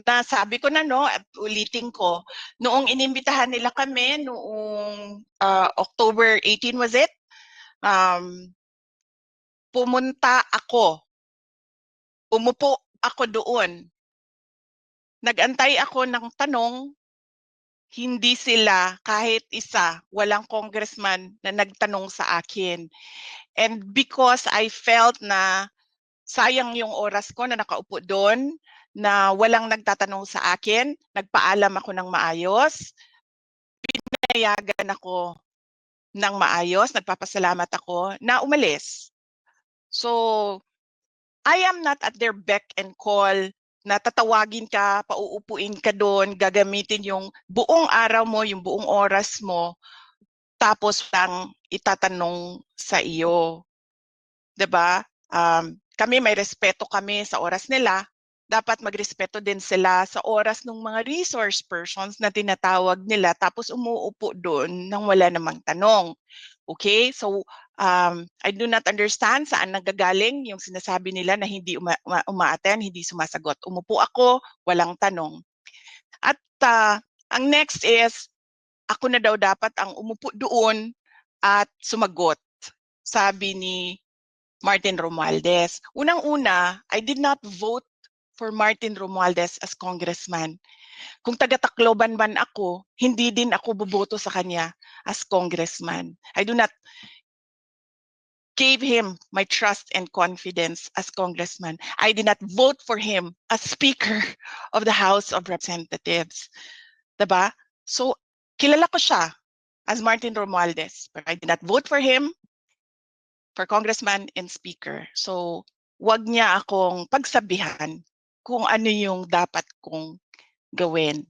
nasabi ko na no at ulitin ko noong inimbitahan nila kami noong ah, October 18 was it? Um pumunta ako. Umupo ako doon. Nagantay ako ng tanong hindi sila kahit isa walang congressman na nagtanong sa akin. And because I felt na sayang yung oras ko na nakaupo doon na walang nagtatanong sa akin, nagpaalam ako ng maayos, pinayagan ako ng maayos, nagpapasalamat ako na umalis. So, I am not at their beck and call na tatawagin ka, pauupuin ka doon, gagamitin yung buong araw mo, yung buong oras mo, tapos lang itatanong sa iyo. 'Di ba? Um, kami may respeto kami sa oras nila, dapat magrespeto din sila sa oras ng mga resource persons na tinatawag nila tapos umuupo doon nang wala namang tanong. Okay? So, um, I do not understand saan nagagaling yung sinasabi nila na hindi uma, uma, umaaten, hindi sumasagot. Umupo ako, walang tanong. At uh, ang next is, ako na daw dapat ang umupo doon at sumagot. Sabi ni Martin Romualdez. Unang-una, I did not vote for Martin Romualdez as congressman. Kung taga-Tacloban man ako, hindi din ako boboto sa kanya as congressman. I do not gave him my trust and confidence as congressman. I did not vote for him as speaker of the House of Representatives. Diba? So, kilala ko siya as Martin Romualdez, but I did not vote for him for congressman and speaker. So, wag niya akong pagsabihan kung ano yung dapat kong gawin.